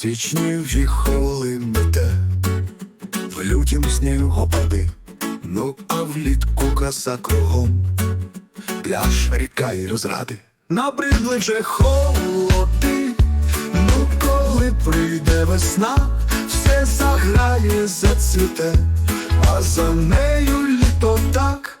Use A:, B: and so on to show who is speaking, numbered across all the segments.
A: січні віхоли мете, в лютім снігопади, ну а влітку краса кругом, пляж, ріка й розради, набридли вже холоди, ну коли прийде весна, все заграє, зацвіте, а за нею літо так.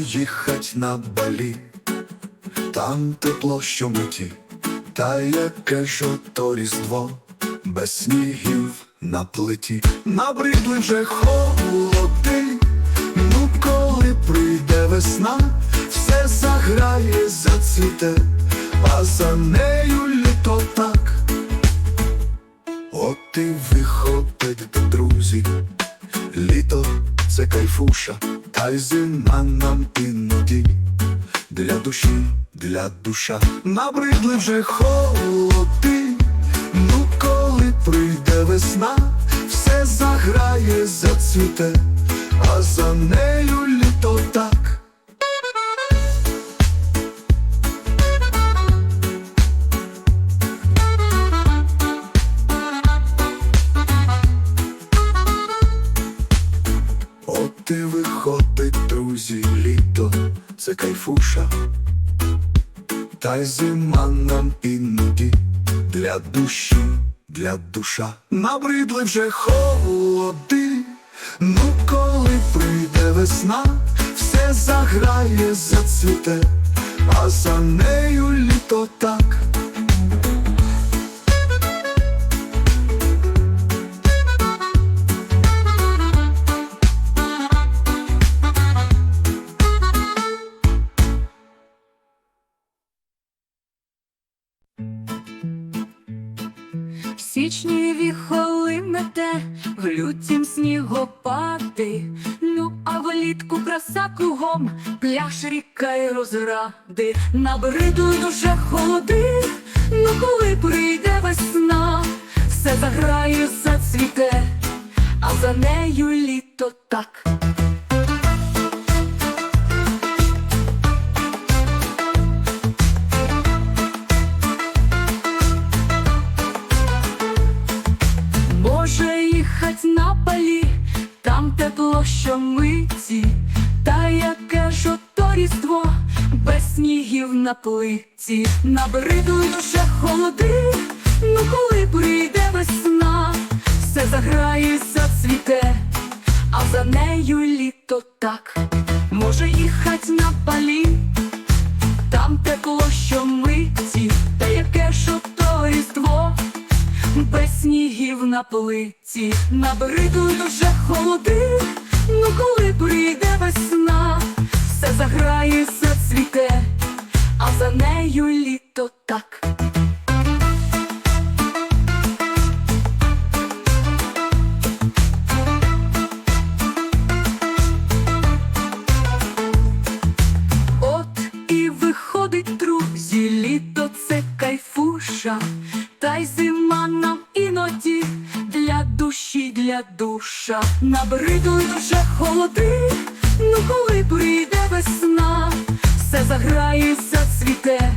A: Їхать на балі, там тепло щомиті, та яке ж ото різдво, без снігів на плиті, набридли вже холоди, ну коли прийде весна, все заграє, зацвіте, а за нею літо так. От і виходить друзі, літо це кайфуша, та й зима нам іноді для душі, для душа. Набридли вже холоди, ну коли прийде весна, все заграє, зацвіте, а за нею літо так. От і виходить, літо, це кайфуша, та й зима нам іноді для душі, для душа. Набридли вже холоди, ну коли прийде весна, все заграє, зацвіте, а за нею літо так.
B: Січні віхоли мете, в лютім снігопади, ну а влітку краса кругом, пляж, ріка й розради, набридують уже холоди, ну коли прийде весна, все заграє, зацвіте, а за нею літо так. Тепло щомиті, та яке ж ото різдво, без снігів на плиті, набридують уже холоди, ну коли прийде весна, все заграє, зацвіте, а за нею літо так, може їхать на палі, там тепло щомиті, та яке ж ото різдво без снігів на плиті, набридують уже холоди, ну коли прийде весна, все заграє, зацвіте, а за нею літо так. Душа. вже холоди, ну коли прийде весна, все заграє, зацвіте,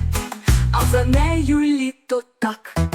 B: а за нею літо так.